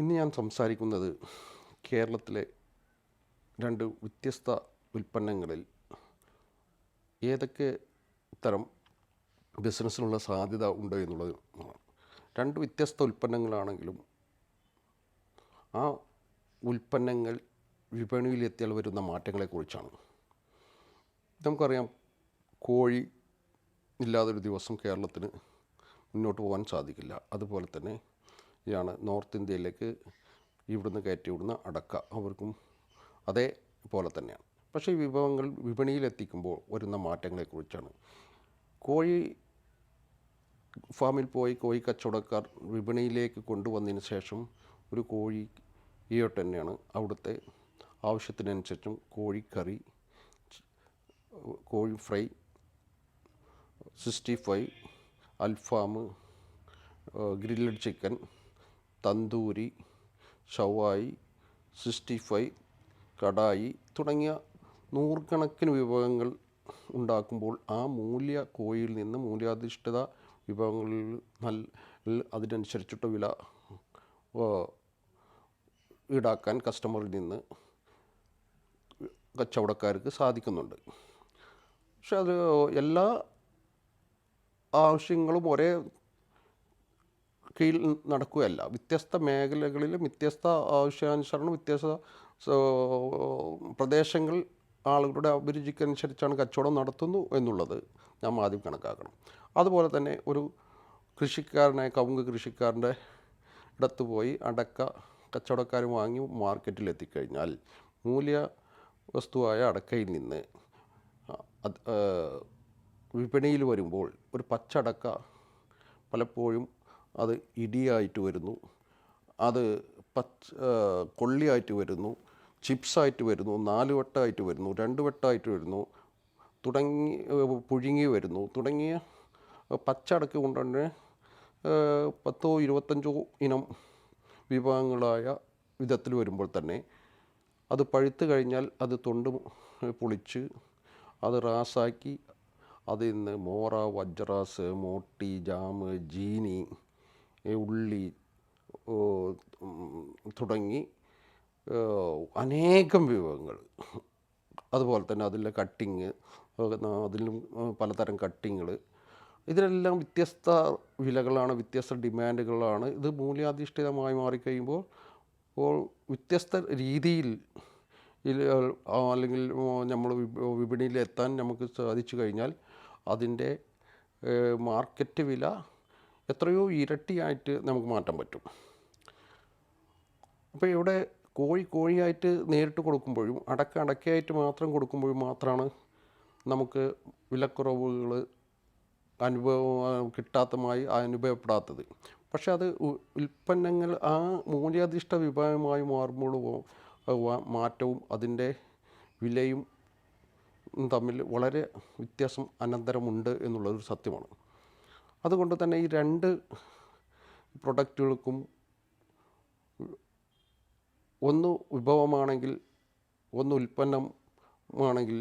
ഇന്ന് ഞാൻ സംസാരിക്കുന്നത് കേരളത്തിലെ രണ്ട് വ്യത്യസ്ത ഉൽപ്പന്നങ്ങളിൽ ഏതൊക്കെ തരം ബിസിനസ്സിനുള്ള സാധ്യത ഉണ്ട് എന്നുള്ളത് രണ്ട് വ്യത്യസ്ത ഉൽപ്പന്നങ്ങളാണെങ്കിലും ആ ഉൽപ്പന്നങ്ങൾ വിപണിയിൽ വിപണിയിലെത്തിയാൽ വരുന്ന മാറ്റങ്ങളെക്കുറിച്ചാണ്. നമുക്കറിയാം കോഴി ഇല്ലാതൊരു ദിവസം കേരളത്തിന് മുന്നോട്ട് പോകാൻ സാധിക്കില്ല. അതുപോലെ തന്നെ ആണ് നോർത്ത് ഇന്ത്യയിലേക്ക് ഇവിടുന്ന് കയറ്റി വിടുന്ന അടക്ക. അവർക്കും അതേപോലെ തന്നെയാണ്. പക്ഷേ ഈ വിഭവങ്ങൾ വിപണിയിലെത്തിക്കുമ്പോൾ വരുന്ന മാറ്റങ്ങളെക്കുറിച്ചാണ് കോഴി ഫാമിൽ പോയി കോഴി കച്ചവടക്കാർ വിപണിയിലേക്ക് കൊണ്ടുവന്നതിന് ശേഷം ഒരു കോഴി ഈയോട്ട് തന്നെയാണ്. അവിടുത്തെ ആവശ്യത്തിനനുസരിച്ചും കോഴിക്കറി കോഴി ഫ്രൈ സിക്സ്റ്റി ഫൈവ് അൽഫാം ഗ്രില്ലഡ് ചിക്കൻ തന്തൂരി ഷവായി സിക്സ്റ്റി ഫൈവ് കടായി തുടങ്ങിയ നൂറുകണക്കിന് വിഭവങ്ങൾ ഉണ്ടാക്കുമ്പോൾ ആ മൂല്യ കോയിൽ നിന്ന് മൂല്യാധിഷ്ഠിത വിഭവങ്ങളിൽ നല്ല അതിനനുസരിച്ചിട്ട് വില ഈടാക്കാൻ കസ്റ്റമറിൽ നിന്ന് കച്ചവടക്കാർക്ക് സാധിക്കുന്നുണ്ട്. പക്ഷെ അത് എല്ലാ ആവശ്യങ്ങളും ഒരേ കീഴിൽ നടക്കുകയല്ല. വ്യത്യസ്ത മേഖലകളിൽ വ്യത്യസ്ത ആവശ്യാനുസരണം വ്യത്യസ്ത പ്രദേശങ്ങൾ ആളുകളുടെ അഭിരുചിക്കനുസരിച്ചാണ് കച്ചവടം നടത്തുന്നു എന്നുള്ളത് നാം ആദ്യം കണക്കാക്കണം. അതുപോലെ തന്നെ ഒരു കൃഷിക്കാരനായ കവുങ്ക് കൃഷിക്കാരന്റെ ഇടത്ത് പോയി അടക്ക കച്ചവടക്കാർ വാങ്ങി മാർക്കറ്റിൽ എത്തിക്കഴിഞ്ഞാൽ മൂല്യ വസ്തുവായ അടക്കയിൽ നിന്ന് വിപണിയിൽ വരുമ്പോൾ ഒരു പച്ചടക്ക പലപ്പോഴും അത് ഇടിയായിട്ട് വരുന്നു. അത് പച്ച കൊള്ളിയായിട്ട് വരുന്നു. ചിപ്സായിട്ട് വരുന്നു. നാല് വട്ടമായിട്ട് വരുന്നു. രണ്ട് വട്ടമായിട്ട് വരുന്നു. തുടങ്ങി പുഴുങ്ങി വരുന്നു. തുടങ്ങിയ പച്ചടക്ക് കൊണ്ട് തന്നെ പത്തോ ഇരുപത്തഞ്ചോ ഇനം വിഭവങ്ങളായ വിധത്തിൽ വരുമ്പോൾ തന്നെ അത് പഴുത്ത് കഴിഞ്ഞാൽ അത് തൊണ്ട് പൊളിച്ച് അത് റാസാക്കി അതിൽ നിന്ന് മോറ വജ്രാസ് മോട്ടി ജാമ് ജീനി ഉള്ളി തുടങ്ങി അനേകം വിഭവങ്ങൾ. അതുപോലെ തന്നെ അതിലെ കട്ടിങ് അതിലും പലതരം കട്ടിങ്ങൾ. ഇതിനെല്ലാം വ്യത്യസ്ത വിലകളാണ് വ്യത്യസ്ത ഡിമാൻഡുകളാണ്. ഇത് മൂല്യാധിഷ്ഠിതമായി മാറിക്കഴിയുമ്പോൾ ഇപ്പോൾ വ്യത്യസ്ത രീതിയിൽ അല്ലെങ്കിൽ നമ്മൾ വിപണിയിൽ എത്താൻ നമുക്ക് സാധിച്ചു കഴിഞ്ഞാൽ അതിന്റെ മാർക്കറ്റ് വില എത്രയോ ഇരട്ടിയായിട്ട് നമുക്ക് മാറ്റാൻ പറ്റും. അപ്പോൾ ഇവിടെ കോഴി കോഴിയായിട്ട് നേരിട്ട് കൊടുക്കുമ്പോഴും അടക്ക അടക്കയായിട്ട് മാത്രം കൊടുക്കുമ്പോഴും മാത്രമാണ് നമുക്ക് വിലക്കുറവുകൾ അനുഭവം കിട്ടാത്തമായി അനുഭവപ്പെടാത്തത്. പക്ഷേ അത് ഉൽപ്പന്നങ്ങൾ ആ മൂല്യാധിഷ്ഠ വിഭാഗമായി മാറുമ്പോൾ മാറ്റവും അതിന്റെ വിലയും തമ്മിൽ വളരെ വ്യത്യാസം അനന്തരമുണ്ട് എന്നുള്ളൊരു സത്യമാണ്. അതുകൊണ്ട് തന്നെ ഈ രണ്ട് പ്രൊഡക്റ്റുകൾക്കും ഒന്ന് വിഭവമാണെങ്കിൽ ഒന്ന് ഉൽപ്പന്നമാണെങ്കിൽ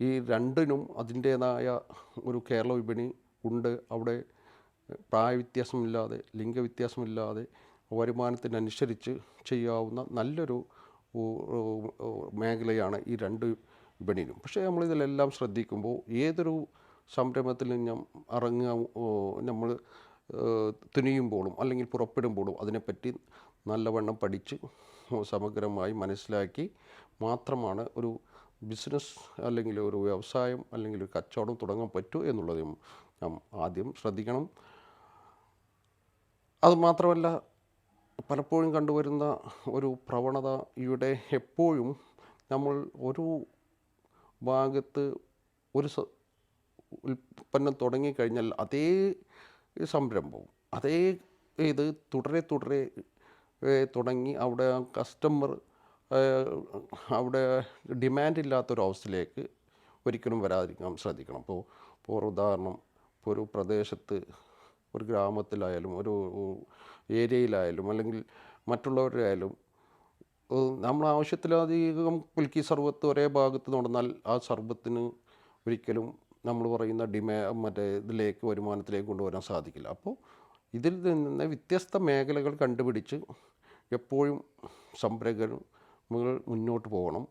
ഈ രണ്ടിനും അതിന്റേതായ ഒരു കേരള വിപണി ഉണ്ട്. അവിടെ പ്രായവ്യത്യാസമില്ലാതെ ലിംഗവ്യത്യാസമില്ലാതെ വരുമാനത്തിനനുസരിച്ച് ചെയ്യാവുന്ന നല്ലൊരു മേഖലയാണ് ഈ രണ്ട് വിപണിയിലും. പക്ഷേ നമ്മളിതിലെല്ലാം ശ്രദ്ധിക്കുമ്പോൾ ഏതൊരു സംരംഭത്തിൽ ഇറങ്ങുക നമ്മൾ തുനിയുമ്പോഴും അല്ലെങ്കിൽ പുറപ്പെടുമ്പോഴും അതിനെപ്പറ്റി നല്ലവണ്ണം പഠിച്ച് സമഗ്രമായി മനസ്സിലാക്കി മാത്രമാണ് ഒരു ബിസിനസ് അല്ലെങ്കിൽ ഒരു വ്യവസായം അല്ലെങ്കിൽ ഒരു കച്ചവടം തുടങ്ങാൻ പറ്റൂ എന്നുള്ളതും നാം ആദ്യം ശ്രദ്ധിക്കണം. അതുമാത്രമല്ല പലപ്പോഴും കണ്ടുവരുന്ന ഒരു പ്രവണത ഇവിടെ എപ്പോഴും നമ്മൾ ഒരു ഭാഗത്ത് ഒരു ഉൽപ്പന്നം തുടങ്ങിക്കഴിഞ്ഞാൽ അതേ സംരംഭവും അതേ ഇത് തുടരെ തുടരെ തുടങ്ങി അവിടെ കസ്റ്റമർ അവിടെ ഡിമാൻഡ് ഇല്ലാത്തൊരവസ്ഥയിലേക്ക് ഒരിക്കലും വരാതിരിക്കാൻ ശ്രദ്ധിക്കണം. ഇപ്പോൾ ഇപ്പോൾ ഉദാഹരണം ഇപ്പോൾ ഒരു പ്രദേശത്ത് ഒരു ഗ്രാമത്തിലായാലും ഒരു ഏരിയയിലായാലും അല്ലെങ്കിൽ മറ്റുള്ളവരായാലും നമ്മൾ ആവശ്യത്തിലധികം കുൽക്കി സർവത്ത് ഒരേ ഭാഗത്ത് നടന്നാൽ ആ സർബത്തിന് ഒരിക്കലും നമ്മൾ പറയുന്ന ഡിമാ മറ്റേ ഇതിലേക്ക് വരുമാനത്തിലേക്ക് കൊണ്ടുവരാൻ സാധിക്കില്ല. അപ്പോൾ ഇതിൽ നിന്ന് വ്യത്യസ്ത മേഖലകൾ കണ്ടുപിടിച്ച് എപ്പോഴും സംരംഭകർ മുന്നോട്ട് പോകണം.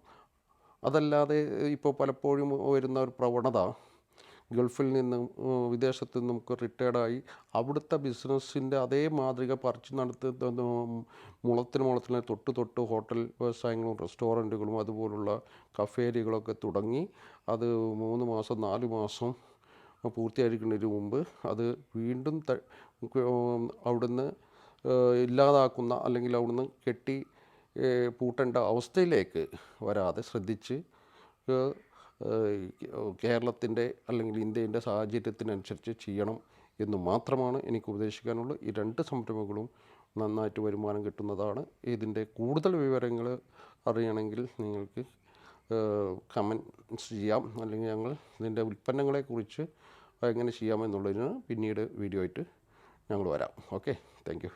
അതല്ലാതെ ഇപ്പോൾ പലപ്പോഴും വരുന്ന ഒരു പ്രവണത ഗൾഫിൽ നിന്നും വിദേശത്ത് നിന്നും റിട്ടയർഡായി അവിടുത്തെ ബിസിനസ്സിന്റെ അതേ മാതൃക പറിച്ച് നടത്തുന്ന മുളത്തിന് മുളത്തിന് തൊട്ട് തൊട്ട് ഹോട്ടൽ വ്യവസായങ്ങളും റെസ്റ്റോറന്റുകളും അതുപോലുള്ള കഫേരികളൊക്കെ തുടങ്ങി. അത് മൂന്ന് മാസം നാല് മാസം പൂർത്തിയായിരിക്കുന്നതിന് മുമ്പ് അത് വീണ്ടും ത അവിടുന്ന് ഇല്ലാതാക്കുന്ന അല്ലെങ്കിൽ അവിടുന്ന് കെട്ടി പൂട്ടേണ്ട അവസ്ഥയിലേക്ക് വരാതെ ശ്രദ്ധിച്ച് കേരളത്തിന്റെ അല്ലെങ്കിൽ ഇന്ത്യന്റെ സാഹചര്യത്തിനനുസരിച്ച് ചെയ്യണം എന്ന് മാത്രമാണ് എനിക്ക് ഉപദേശിക്കാനുള്ളത് ഈ രണ്ട് സംരംഭങ്ങളും നന്നായിട്ട് വരുമാനം കിട്ടുന്നതാണ്. ഇതിന്റെ കൂടുതൽ വിവരങ്ങൾ അറിയണമെങ്കിൽ നിങ്ങൾക്ക് കമൻസ് ചെയ്യാം. അല്ലെങ്കിൽ ഞങ്ങൾ ഇതിന്റെ ഉൽപ്പന്നങ്ങളെക്കുറിച്ച് എങ്ങനെ ചെയ്യാമെന്നുള്ളതിന് പിന്നീട് വീഡിയോ ആയിട്ട് ഞങ്ങൾ വരാം. Okay thank